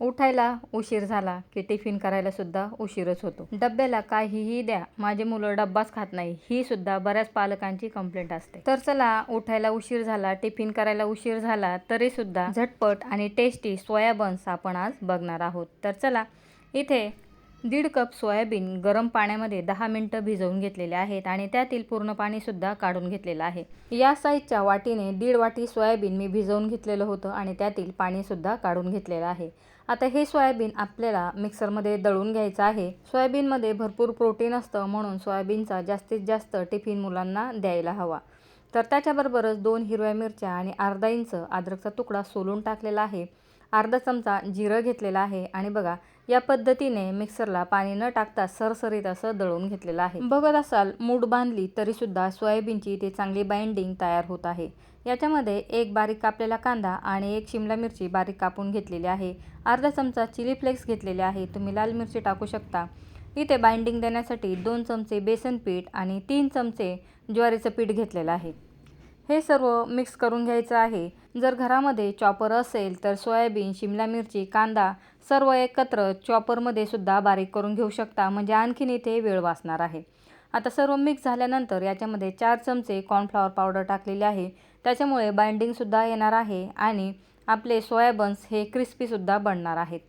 उठायला उशीर झाला की टिफिन करायला सुद्धा उशीरच होतो. डब्याला काहीही द्या माझे मुलं डब्बाच खात नाही ही सुद्धा बऱ्याच पालकांची कंप्लेंट असते. तर चला उठायला उशीर झाला टिफिन करायला उशीर झाला तरी सुद्धा झटपट आणि टेस्टी सोयाबन्स आपण आज बघणार आहोत. तर चला इथे दीड कप सोयाबीन गरम पाण्यामध्ये दहा मिनटं भिजवून घेतलेले आहेत आणि त्यातील पूर्ण पाणीसुद्धा काढून घेतलेलं आहे. या साईजच्या वाटीने दीड वाटी सोयाबीन मी भिजवून घेतलेलं होतं आणि त्यातील पाणीसुद्धा काढून घेतलेलं आहे. आता हे सोयाबीन आपल्याला मिक्सरमध्ये दळून घ्यायचं आहे. सोयाबीनमध्ये भरपूर प्रोटीन असतं म्हणून सोयाबीनचा जास्तीत जास्त टिफिन मुलांना द्यायला हवा. तर त्याच्याबरोबरच दोन हिरव्या मिरच्या आणि अर्धा इंच अद्रकचा तुकडा सोलून टाकलेला आहे. अर्धा चमचा जिरं घेतलेला आहे आणि बघा या पद्धतीने मिक्सरला पाणी न टाकता सरसरीत असं दळून घेतलेलं आहे. बघत असाल मूठ बांधली तरीसुद्धा सोयाबीनची इथे चांगली बाइंडिंग तयार होत आहे. याच्यामध्ये एक बारीक कापलेला कांदा आणि एक शिमला मिरची बारीक कापून घेतलेली आहे. अर्धा चमचा चिली फ्लेक्स घेतलेले आहे. तुम्ही लाल मिरची टाकू शकता. इथे बाइंडिंग देण्यासाठी दोन चमचे बेसन पीठ आणि तीन चमचे ज्वारीचं पीठ घेतलेलं आहे. हे सर्व मिक्स करून घ्यायचं आहे. जर घरामध्ये चॉपर असेल तर सोयाबीन शिमला मिरची कांदा सर्व एकत्र चॉपरमध्ये सुद्धा बारीक करून घेऊ शकता. म्हणजे आणखीन इथे वेळ वाचणार आहे. आता सर्व मिक्स झाल्यानंतर याच्यामध्ये चार चमचे कॉर्नफ्लॉवर पावडर टाकलेले आहे. त्याच्यामुळे बाइंडिंगसुद्धा येणार आहे आणि आपले सोयाबन्स हे क्रिस्पीसुद्धा बनणार आहेत.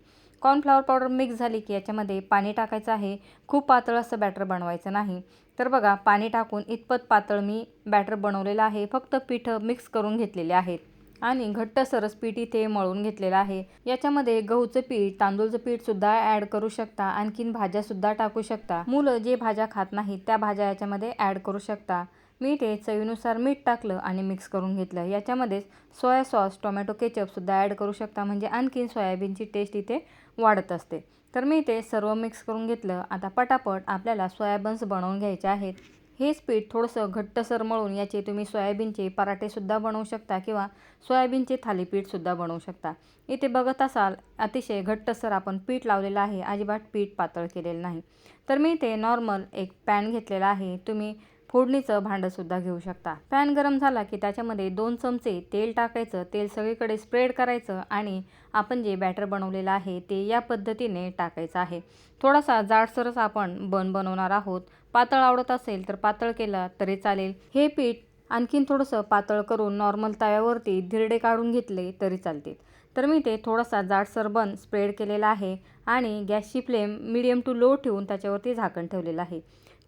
कॉर्नफ्लॉवर पावडर मिक्स झाली की याच्यामध्ये पाणी टाकायचं आहे. खूप पातळ असं बॅटर बनवायचं नाही. तर बघा पाणी टाकून इतपत पातळ मी बॅटर बनवलेलं आहे. फक्त पिठं मिक्स करून घेतलेले आहेत. आणि घट्ट सरस पीठ इथे मळून घेतलेलं आहे. याच्यामध्ये गहूचं पीठ तांदूळचं पीठसुद्धा ॲड करू शकता. आणखीन भाज्यासुद्धा टाकू शकता. मुलं जे भाज्या खात नाहीत त्या भाज्या याच्यामध्ये ॲड करू शकता. मी हे चवीनुसार मीठ टाकलं आणि मिक्स करून घेतलं. याच्यामध्येच सोया सॉस टोमॅटो केचपसुद्धा ॲड करू शकता. म्हणजे आणखीन सोयाबीनची टेस्ट इथे वाढत असते. तर मी ते सर्व मिक्स करून घेतलं. आता पटापट आपल्याला सोयाबन्स बनवून घ्यायचे आहेत. हेच पीठ थोडंसं घट्टसर मळून याचे तुम्ही सोयाबीनचे पराठेसुद्धा बनवू शकता किंवा सोयाबीनचे थालीपीठसुद्धा बनवू शकता. इथे बघत असाल अतिशय घट्टसर आपण पीठ लावलेलं आहे. अजिबात पीठ पातळ केलेलं नाही. तर मी इथे नॉर्मल एक पॅन घेतलेला आहे. तुम्ही फोडणीचं भांडंसुद्धा घेऊ शकता. पॅन गरम झाला की त्याच्यामध्ये दोन चमचे तेल टाकायचं तेल सगळीकडे स्प्रेड करायचं आणि आपण जे बॅटर बनवलेलं आहे ते या पद्धतीने टाकायचं आहे. थोडासा जाडसरच आपण बन बनवणार आहोत. पातळ आवडत असेल तर पातळ केला तरी चालेल. हे पीठ आणखीन थोडंसं पातळ करून नॉर्मल तव्यावरती धिरडे काढून घेतले तरी चालतील. तर मी ते थोडासा जाडसर बन स्प्रेड केलेला आहे आणि गॅसची फ्लेम मिडियम टू लो ठेवून त्याच्यावरती झाकण ठेवलेलं आहे.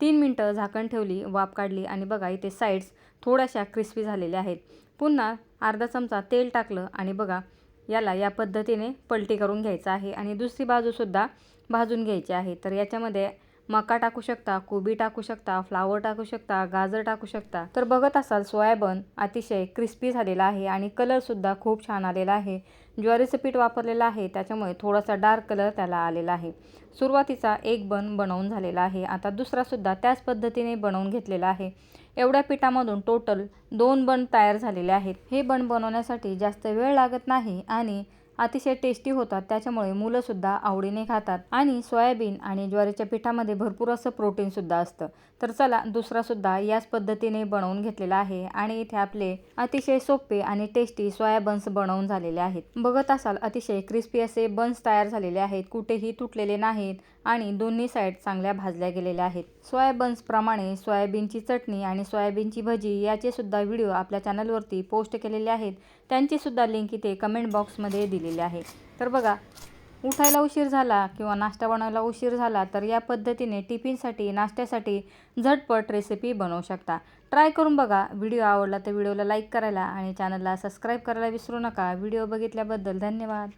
तीन मिनटं झाकण ठेवली वाफ काढली आणि बघा इथे साईड्स थोड्याशा क्रिस्पी झालेल्या आहेत. पुन्हा अर्धा चमचा तेल टाकलं आणि बघा याला या पद्धतीने पलटी करून घ्यायचं आहे आणि दुसरी बाजूसुद्धा भाजून घ्यायची आहे. तर याच्यामध्ये मका टाकू शकता कोबी टाकू शकता फ्लावर टाकू शकता गाजर टाकू शकता. तर बघत असाल सोयाबन अतिशय क्रिस्पी झालेला आहे आणि कलरसुद्धा खूप छान आलेला आहे. ज्वारीचं पीठ वापरलेलं आहे त्याच्यामुळे थोडासा डार्क कलर त्याला आलेला आहे. सुरुवातीचा एक बन बनवून झालेला आहे आता दुसरासुद्धा त्याच पद्धतीने बनवून घेतलेला आहे. एवढ्या पिठामधून टोटल दोन बन तयार झालेले आहेत. हे बन बनवण्यासाठी जास्त वेळ लागत नाही आणि अतिशय टेस्टी होतात. त्याच्यामुळे मुलंसुद्धा आवडीने खातात. आणि सोयाबीन आणि ज्वारीच्या पिठामध्ये भरपूर असं प्रोटीनसुद्धा असतं. तर चला दुसरासुद्धा याच पद्धतीने बनवून घेतलेला आहे. आणि इथे आपले अतिशय सोपे आणि टेस्टी सोया बन्स बनवून झालेले आहेत. बघत असाल अतिशय क्रिस्पी असे बन्स तयार झालेले आहेत. कुठेही तुटलेले नाहीत आणि दोन्ही साईड चांगल्या भाजल्या गेलेल्या आहेत. सोयाबन्सप्रमाणे सोयाबीनची चटणी आणि सोयाबीनची भजी याचे सुद्धा व्हिडिओ आपल्या चॅनलवरती पोस्ट केलेले आहेत. त्यांचीसुद्धा लिंक इथे कमेंट बॉक्समध्ये दिलेली आहे. तर बघा उठायला उशीर झाला किंवा नाश्ता बनवायला उशीर झाला तर या पद्धतीने टिफिनसाठी नाश्त्यासाठी झटपट रेसिपी बनवू शकता. ट्राय करून बघा. व्हिडिओ आवडला तर व्हिडिओला लाईक करायला आणि चॅनलला सबस्क्राईब करायला विसरू नका. व्हिडिओ बघितल्याबद्दल धन्यवाद.